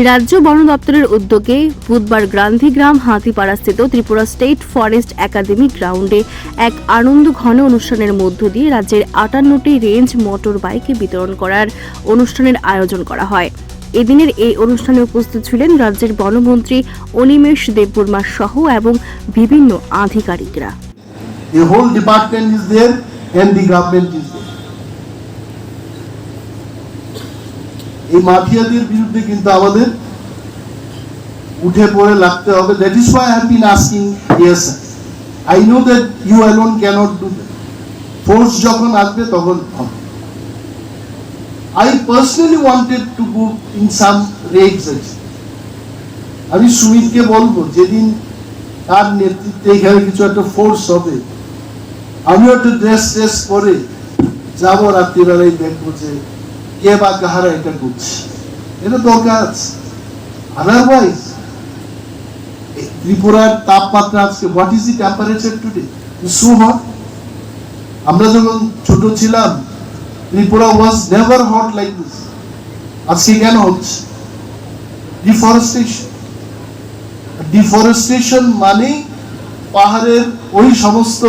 রাজ্য বন দপ্তরের উদ্যোগে বুধবার গান্ধীগ্রাম হাতিপাড়াস্থিত ত্রিপুরা স্টেট ফরেস্ট একাডেমি গ্রাউন্ডে এক আনন্দ ঘন অনুষ্ঠানের মধ্য দিয়ে রাজ্যের আটান্নটি রেঞ্জ মোটর বাইকে বিতরণ করার অনুষ্ঠানের আয়োজন করা হয় এদিনের এই অনুষ্ঠানে উপস্থিত ছিলেন রাজ্যের বনমন্ত্রী অনিমেষ দেববর্মা সহ এবং বিভিন্ন আধিকারিকরা The whole department is there and the government is there. এই মাফিয়াদের বিরুদ্ধে কিন্তু আমাদের উঠে পড়ে লাগতে হবে। That is why have been asking yes I know that you alone can't do force যখন আসবে, তখন হবে। I personally wanted to go in some raids আমি সুমিতকে বলব, যেদিন তার নেতৃত্বে এখানে কিছু একটা ফোর্স হবে, আমিও একটু ড্রেস ট্রেস পরে যাব রাত্রিবেলায় দেখব যে কে বা কাহারা এটা করছে এটা দরকার আছে। আদারওয়াইজ ত্রিপুরার তাপমাত্রা আজকে what is the temperature today so hot আমরা যখন ছোট ছিলাম, Tripura was never hot like this আজকে কেন হচ্ছে? ডিফরেস্টেশন ডিফরেস্টেশন মানে পাহাড়ের ওই সমস্ত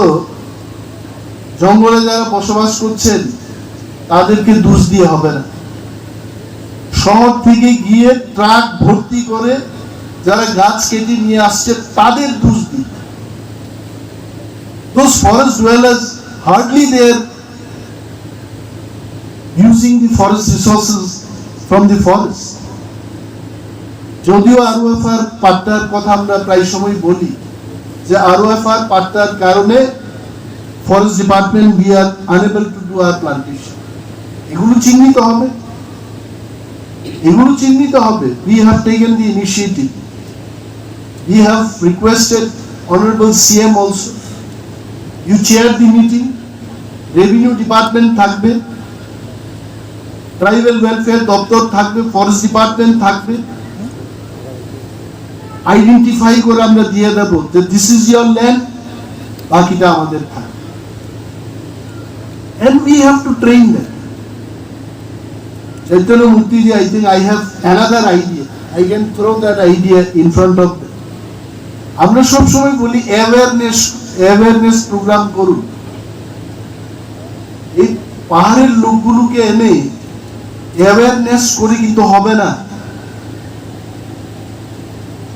জঙ্গলে যারা বসবাস করছেন তাদেরকে দোষ দিয়ে হবে না। শহর থেকে গিয়ে ট্রাক ভর্তি করে যারা গাছ কেটে নিয়ে আসছে, তাদের দোষ দিই Those forest dwellers hardly they're using the forest resources from the forest. যদিও আরওএফআর পাট্টার কথা আমরা প্রায় সময় বলি যে আরওএফআর পাট্টার কারণে forest department we are unable to do our plantation এগুলো চিহ্নিত হবে। এগুলো চিহ্নিত হবে। We have taken the initiative we have requested honourable CM also you chair the meeting revenue department থাকবে। ট্রাইবাল ওয়েলফেয়ার দপ্তর থাকবে। ফরেস্ট ডিপার্টমেন্ট থাকবে। আইডেন্টিফাই করে আমরা দিয়ে দেব যে দিস ইজ ইয়োর ল্যান্ড বাকিটা আমাদের থাকবে and we have to train them. Chaitanya Murthy ji, I think I have another idea. I can throw that idea in front of them. আমরা সব সময় বলি অ্যাওয়ারনেস অ্যাওয়ারনেস প্রোগ্রাম করুন এই পাহাড়ের লোকগুলোকে এনে অ্যাওয়ারনেস করে কিন্তু হবে না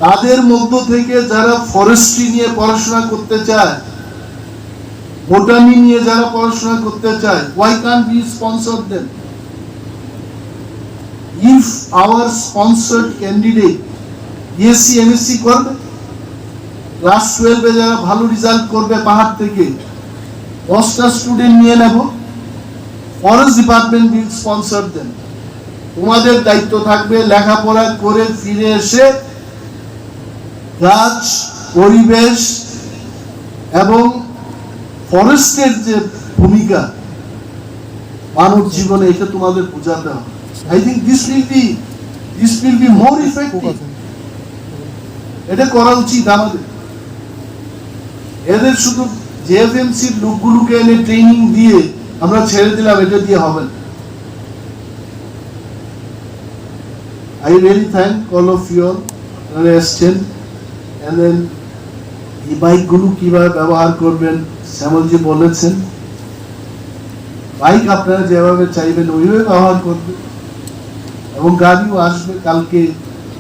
তাদের মধ্য থেকে যারা ফরেস্ট্রি নিয়ে পড়াশোনা করতে চায় বোটানি নিয়ে যারা পড়াশোনা করতে চায় why can be sponsor then if our sponsored candidate BSc MSc করবে। ক্লাস টুয়েলভে যারা ভালো রেজাল্ট করবে পাহাড় থেকে দশটা স্টুডেন্ট নিয়ে নেব। Forest department will sponsor then তোমাদের দায়িত্ব থাকবে লেখাপড়া করে ফিরে এসে গাছ পরিবেশ এবং ফরেস্টের যে ভূমিকা, মানব জীবনে এটা তোমাদের বোঝাতে হবে। I think this will be this will be more effective এটা করা উচিত আমাদের। এদের শুধু জেএফএমসির লোকগুলোকে এনে ট্রেনিং দিয়ে আমরা ছেড়ে দিলাম, এটা দিয়ে হবে না। I really thank all of you আপনারা এসছেন এন্ড দেন এই বাইকগুলো কীভাবে ব্যবহার করবেন শ্যামলজি বলেছেন। বাইক আপনারা যেভাবে চাইবেন, ওইভাবে ব্যবহার করবেন। এবং গাড়িও আসবে কালকে।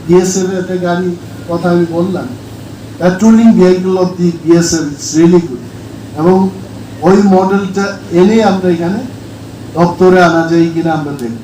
বিএসএফ একটা গাড়ি, কথা আমি বললাম। Patrolling vehicle of the BSF it's really good এবং ওই মডেলটা এনে আমরা এখানে দপ্তরে আনা যায় কিনা আমরা দেখব।